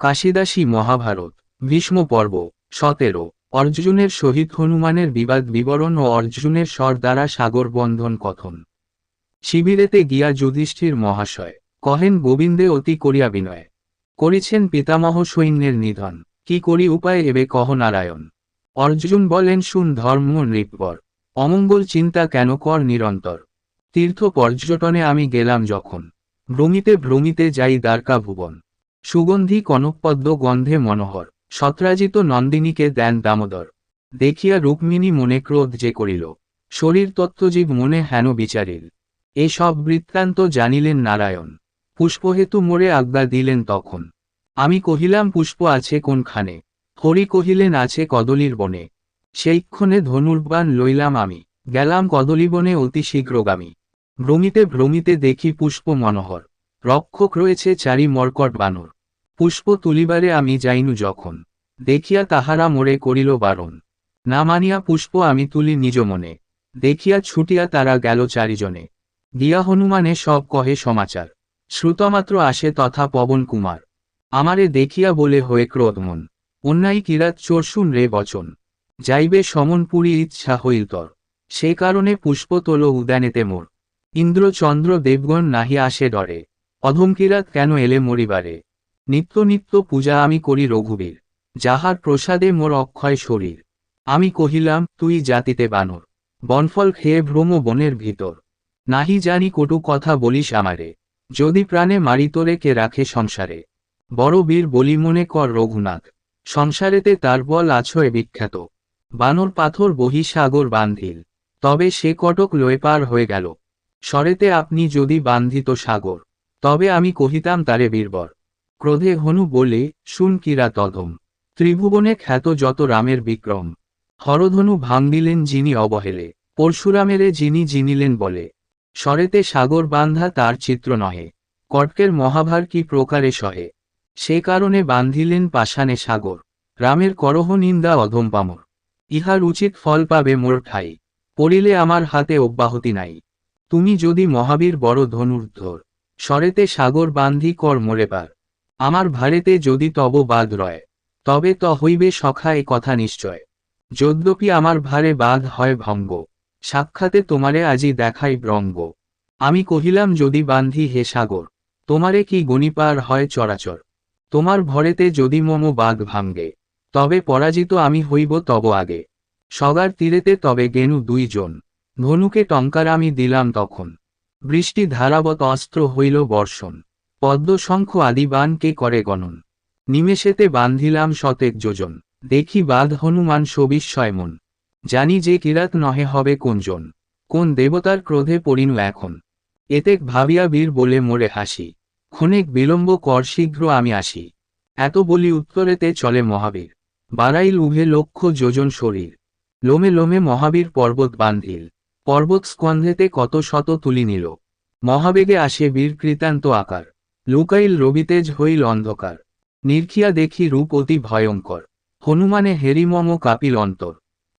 কাশিদাসী মহাভারত, ভীষ্ম পর্ব, সতেরো, অর্জুনের সহিত হনুমানের বিবাদ বিবরণ ও অর্জুনের স্বর দ্বারা সাগর বন্ধন কথন। শিবিরেতে গিয়া যুধিষ্ঠির মহাশয়, কহেন গোবিন্দে অতি করিয়া বিনয়। করিছেন পিতামহ সৈন্যের নিধন, কি করি উপায় এবে কহ নারায়ণ। অর্জুন বলেন, শুন ধর্ম নৃপর অমঙ্গল চিন্তা কেন কর নিরন্তর। তীর্থ পর্যটনে আমি গেলাম যখন, ভ্রমিতে ভ্রমিতে যাই দ্বারকা ভুবন। সুগন্ধি কনকপদ্ম গন্ধে মনোহর, সত্রাজিত নন্দিনীকে দেন দামোদর। দেখিয়া রুক্মিণী মনে ক্রোধ যে করিল, শরীর তত্ত্বজীব মনে হেন বিচারিল। এসব বৃত্তান্ত জানিলেন নারায়ণ, পুষ্পহেতু মোরে আজ্ঞা দিলেন তখন। আমি কহিলাম, পুষ্প আছে কোনখানে? হরি কহিলেন, আছে কদলির বনে। সেইক্ষণে ধনুর্বাণ লইলাম আমি, গেলাম কদলীবনে অতি শীঘ্রগামী। ভ্রমিতে ভ্রমিতে দেখি পুষ্প মনোহর। রক্ষক রয়েছে চারি মর্কট বানর। পুষ্প তুলিবারে আমি যাইনু যখন। দেখিয়া তাহারা মোরে করিল বারণ। না মানিয়া পুষ্প আমি তুলি নিজ মনে। দেখিয়া ছুটিয়া তারা গেল চারিজনে। গিয়া হনুমানে সব কহে সমাচার। শ্রুতমাত্র আসে তথা পবন কুমার। আমারে দেখিয়া বলে হয়ে ক্রোধমন অন্যায় কিরাত চোর শুন রে বচন। যাইবে সমনপুরী ইচ্ছা হইল তর। সে কারণে পুষ্প তোল উদ্যানেতে মোর। ইন্দ্র চন্দ্র দেবগণ নাহি আসে ডরে। অধমকিরাত কেন এলে মরিবারে? নিত্য নিত্য পূজা আমি করি রঘুবীর, যাহার প্রসাদে মোর অক্ষয় শরীর। আমি কহিলাম, তুই জাতিতে বানর, বনফল খেয়ে ভ্রম বনের ভিতর। নাহি জানি কটু কথা বলিস আমারে, যদি প্রাণে মারি তোরে কে রাখে সংসারে। বড় বীর বলি মনে কর রঘুনাথ, সংসারেতে তার বল আছয় বিখ্যাত। বানর পাথর বহি সাগর বান্ধিল, তবে সে কটক লয়ে পার হয়ে গেল। স্বরেতে আপনি যদি বান্ধিত সাগর তবে আমি কহিতাম তারে বীরবর। ক্রোধে হনু বলে, শুন কিরা তধম ত্রিভুবনে খ্যাত যত রামের বিক্রম। হরধনু ভাঙ্গিলেন যিনি অবহেলে। পরশুরামেরে যিনি জিনিলেন বলে। স্বরেতে সাগর বান্ধা তার চিত্র নহে। কটকের মহাভার কি প্রকারে সহে। সে কারণে বান্ধিলেন পাষাণে সাগর। রামের করহ নিন্দা অধম পামর। ইহার উচিত ফল পাবে মোর ঠাই। পড়িলে আমার হাতে অব্যাহতি নাই। তুমি যদি মহাবীর বড় ধনুর্ধর। স্বরেতে সাগর বান্ধি কর মোরে পার। আমার ভারেতে যদি তব বাদ রয়, তবে ত হইবে সখা এ কথা নিশ্চয়। যদ্যপি আমার ভারে বাদ হয় ভঙ্গ, সাক্ষাতে তোমারে আজি দেখাই ব্রঙ্গ। আমি কহিলাম, যদি বান্ধি হে সাগর, তোমারে কি গণিপার হয় চরাচর? তোমার ভরেতে যদি মম বাঘ ভাঙ্গে, তবে পরাজিত আমি হইব তব আগে। সগার তীরেতে তবে গেনু দুইজন, ধনুকে টঙ্কার আমি দিলাম তখন। বৃষ্টি ধারাবত অস্ত্র হইল বর্ষণ। পদ্মশঙ্খ আদি বানকে করে গণন। নিমেষেতে বান্ধিলাম শতেক যোজন। দেখি বাদ হনুমান সবিস্ময় মন। জানি যে কিরাত নহে হবে কোনজন কোন দেবতার ক্রোধে পড়িনু এখন? এতেক ভাবিয়া বীর বলে মোরে হাসি। ক্ষণেক বিলম্ব কর শীঘ্র আমি আসি। এত বলি উত্তরেতে চলে মহাবীর। বাড়াইল উভে লক্ষ যোজন শরীর। লোমে লোমে মহাবীর পর্বত বান্ধিল। পর্বত স্কন্ধেতে কত শত তুলি নিল। মহাবেগে আসে বীর কৃতান্ত আকার। লুকাইল রবিতেজ হইল অন্ধকার। নির্খিয়া দেখি রূপ অতি ভয়ঙ্কর। হনুমানে হেরিমম কাপিল অন্তর।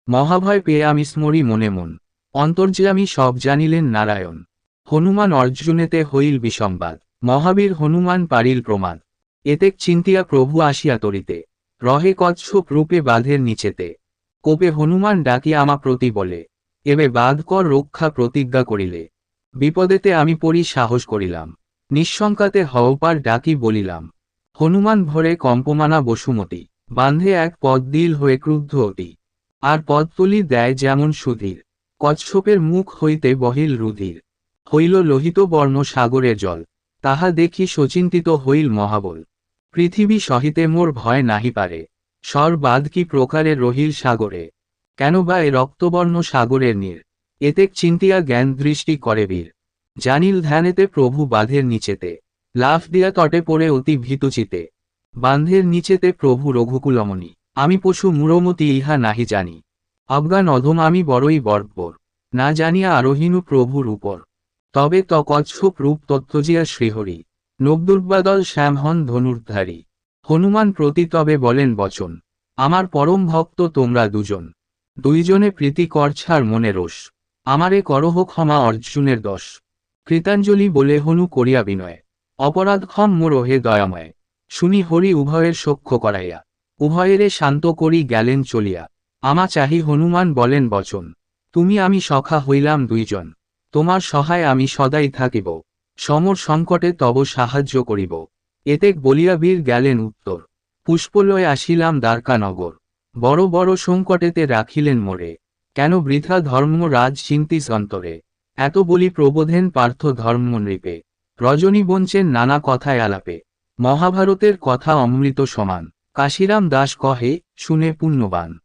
মহাভয় পেয়ে আমি স্মরি মনে মন। অন্তর্যামী সব জানিলেন নারায়ণ। হনুমান অর্জুনেতে হইল বিসম্বাদ মহাবীর হনুমান পারিল প্রমাদ। এতেক চিন্তিয়া প্রভু আসিয়া তরিতে। রহে কচ্ছপ রূপে বাঁধের নিচেতে। কোপে হনুমান ডাকিয়া আমা প্রতি বলে। এবে বাদ কর রক্ষা প্রতিজ্ঞা করিলে। বিপদেতে আমি পড়ি সাহস করিলাম। নিঃশঙ্কাতে হওপার ডাকি বলিলাম, হনুমান ভরে কম্পমানা বসুমতি বান্ধে এক পদ দিল হয়ে ক্রুদ্ধ অতি। আর পদ তুলি দেয় যেমন সুধীর, কচ্ছপের মুখ হইতে বহিল রুধির। হইল লোহিত বর্ণ সাগরের জল, তাহা দেখি সচিন্তিত হইল মহাবল। পৃথিবী সহিতে মোর ভয় নাহি পারে সর্বাদ কি প্রকারে রহিল সাগরে। কেন বা এ রক্তবর্ণ সাগরের নীর? এতেক চিন্তিয়া জ্ঞান দৃষ্টি করে বীর। জানিল ধ্যানেতে প্রভু বাঁধের নিচেতে, লাফ দিয়া তটে পড়ে অতি ভীতুচিতে। বান্ধের নিচেতে প্রভু রঘুকুলমণি, আমি পশু মুরমতি ইহা নাহি জানি। আফগান অধম আমি বড়ই বর্বর না জানিয়া আরোহীনু প্রভুর উপর তবে ত কচ্ছপ রূপ তত্ত্বজিয়া শ্রীহরি, নবদুর্বাদল শ্যাম হন ধনুর্ধারী। হনুমান প্রতি তবে বলেন বচন, আমার পরম ভক্ত তোমরা দুজন। দুইজনে প্রীতি কর ছাড় মনে রোষ। আমারে করহ ক্ষমা অর্জুনের দশ কৃতাঞ্জলি বলে হনু করিয়া বিনয়। অপরাধ ক্ষম মোর হে দয়াময়। শুনি হরি উভয়ের সখ্য করাইয়া। উভয়েরে শান্ত করি গেলেন চলিয়া। আমা চাহি হনুমান বলেন, বচন, তুমি আমি সখা হইলাম দুইজন। তোমার সহায় আমি সদাই থাকিব। সমর সংকটে তব সাহায্য করিব। এতেক বলিয়া বীর গেলেন উত্তর। পুষ্পলয়ে আসিলাম দ্বারকানগর। বড় বড় সংকটেতে রাখিলেন মোরে। কেন বৃথা ধর্ম রাজ চিন্তিস অন্তরে? এত বলি প্রবোধেন পার্থ ধর্ম নৃপে। রজনী বঞ্চেন নানা কথায় আলাপে। মহাভারতের কথা অমৃত সমান। কাশিরাম দাস কহে, শুনে পুণ্যবান।